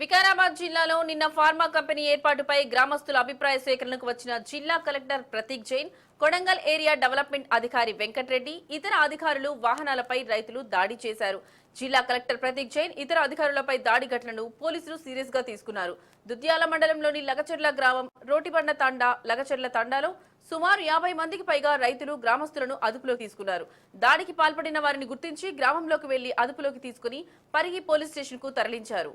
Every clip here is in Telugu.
వికారాబాద్ జిల్లాలో నిన్న ఫార్మా కంపెనీ ఏర్పాటుపై గ్రామస్తుల అభిప్రాయ సేకరణకు వచ్చిన జిల్లా collector Prateek Jain Kodangal area development అధికారి వెంకట్రెడ్డి ఇతర అధికారులు వాహనాలపై రైతులు దాడి చేశారు. జిల్లా కలెక్టర్ ప్రతీక్ జైన్ ఇతర అధికారులపై దాడి ఘటనను పోలీసులు సీరియస్గా తీసుకున్నారు. దుద్యాల మండలంలోని లగచర్ల గ్రామం రోటిబండ తండా లగచర్ల తండాలో సుమారు యాభై మందికి పైగా రైతులు గ్రామస్తులను అదుపులోకి తీసుకున్నారు. దాడికి పాల్పడిన వారిని గుర్తించి గ్రామంలోకి వెళ్ళి అదుపులోకి తీసుకుని పరిగి పోలీస్ స్టేషన్కు తరలించారు.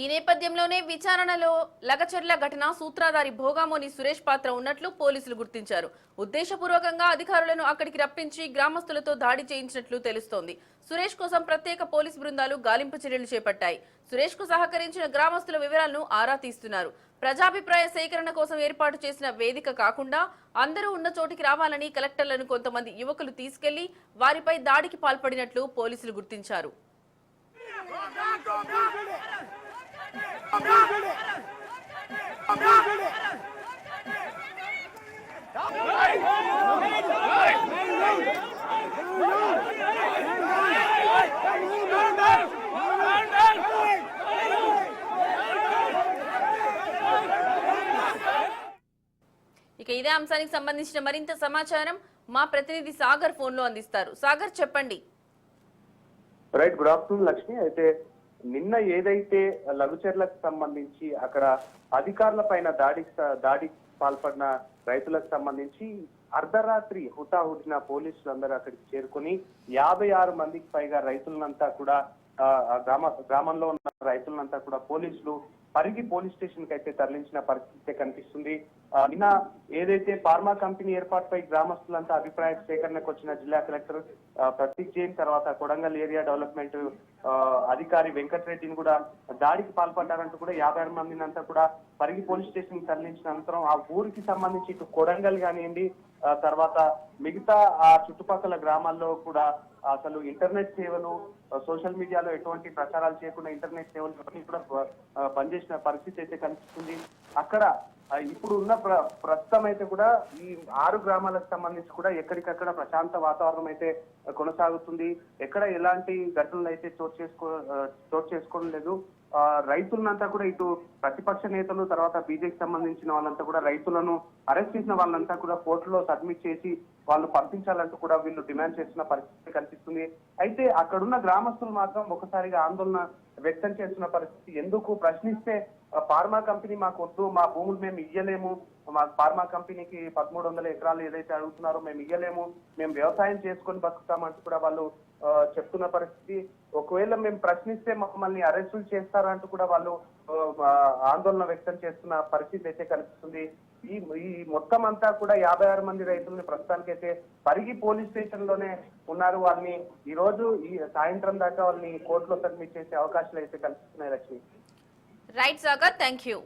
ఈ నేపథ్యంలోనే విచారణలో లగచర్ల ఘటన సూత్రధారి భోగామోని సురేష్ పాత్ర ఉన్నట్లు పోలీసులు గుర్తించారు. ఉద్దేశపూర్వకంగా అధికారులను అక్కడికి రప్పించి గ్రామస్తులతో దాడి చేయించినట్లు తెలుస్తోంది. సురేష్ కోసం ప్రత్యేక పోలీస్ బృందాలు గాలింపు చర్యలు చేపట్టాయి. సురేష్కు సహకరించిన గ్రామస్తుల వివరాలను ఆరా తీస్తున్నారు. ప్రజాభిప్రాయ సేకరణ కోసం ఏర్పాటు చేసిన వేదిక కాకుండా అందరూ ఉన్న చోటికి రావాలని కలెక్టర్లను కొంతమంది యువకులు తీసుకెళ్ళి వారిపై దాడికి పాల్పడినట్లు పోలీసులు గుర్తించారు. ఇదే అంశానికి సంబంధించిన మరింత సమాచారం మా ప్రతినిధి సాగర్ ఫోన్లో అందిస్తారు. సాగర్ చెప్పండి. Right good afternoon Lakshmi. అయితే నిన్న ఏదైతే లఘుచర్లకు సంబంధించి అక్కడ అధికారుల పైన దాడి దాడికి పాల్పడిన రైతులకు సంబంధించి అర్ధరాత్రి హుటాహుటిన పోలీసులందరూ అక్కడికి చేరుకుని యాభై ఆరు మందికి పైగా రైతులనంతా కూడా గ్రామ గ్రామంలో ఉన్న రైతులనంతా కూడా పోలీసులు పరిగి పోలీస్ స్టేషన్కి అయితే తరలించిన పరిస్థితి కనిపిస్తుంది. నిన్న ఏదైతే ఫార్మా కంపెనీ ఏర్పాటుపై గ్రామస్తులంతా అభిప్రాయ సేకరణకు వచ్చిన జిల్లా కలెక్టర్ ప్రతీక్ జైన్ తర్వాత కొడంగల్ ఏరియా డెవలప్మెంట్ అధికారి వెంకటరెడ్డిని కూడా దాడికి పాల్పడ్డారంటూ కూడా యాభై ఆరు మందిని అంతా కూడా పరిగి పోలీస్ స్టేషన్కి తరలించిన అనంతరం ఆ ఊరికి సంబంధించి ఇటు కొడంగల్ కానివ్వండి తర్వాత మిగతా ఆ చుట్టుపక్కల గ్రామాల్లో కూడా అసలు ఇంటర్నెట్ సేవలు సోషల్ మీడియాలో ఎటువంటి ప్రచారాలు చేయకుండా ఇంటర్నెట్ సేవలు కూడా ఆ, చేసిన పరిస్థితి అయితే కనిపిస్తుంది. అక్కడ ఇప్పుడు ఉన్న ప్ర ప్రస్తుతం అయితే కూడా ఈ ఆరు గ్రామాలకు సంబంధించి కూడా ఎక్కడికక్కడ ప్రశాంత వాతావరణం అయితే కొనసాగుతుంది. ఎక్కడ ఎలాంటి ఘటనలు అయితే చోటు చేసుకో చోటు చేసుకోవడం లేదు. రైతులంతా కూడా ఇటు ప్రతిపక్ష నేతలు తర్వాత బీజేపీ సంబంధించిన వాళ్ళంతా కూడా రైతులను అరెస్ట్ చేసిన వాళ్ళంతా కూడా కోర్టులో సబ్మిట్ చేసి వాళ్ళు పంపించాలంటూ కూడా వీళ్ళు డిమాండ్ చేస్తున్న పరిస్థితి కనిపిస్తుంది. అయితే అక్కడున్న గ్రామస్తులు మాత్రం ఒకసారిగా ఆందోళన వ్యక్తం చేస్తున్న పరిస్థితి ఎందుకు? ప్రశ్నిస్తే ఫార్మా కంపెనీ మాకు వద్దు మా భూములు మేము ఇయ్యలేము మా ఫార్మా కంపెనీకి పదమూడు వందల ఎకరాలు ఏదైతే అడుగుతున్నారో మేము ఇయ్యలేము మేము వ్యవసాయం చేసుకొని బతుకుతామంటూ కూడా వాళ్ళు చెప్తున్న పరిస్థితి. ఒకవేళ మేము ప్రశ్నిస్తే మమ్మల్ని అరెస్టులు చేస్తారంటూ కూడా వాళ్ళు ఆందోళన వ్యక్తం చేస్తున్న పరిస్థితి అయితే కనిపిస్తుంది. ఈ ఈ మొత్తం అంతా కూడా యాభై ఆరు మంది రైతుల్ని ప్రస్తుతానికైతే పరిగి పోలీస్ స్టేషన్లోనే ఉన్నారు. వాళ్ళని ఈ రోజు ఈ సాయంత్రం దాకా వాళ్ళని కోర్టులో సబ్మిట్ చేసే అవకాశాలు అయితే కనిపిస్తున్నాయి Lakshmi. Right Sagar thank you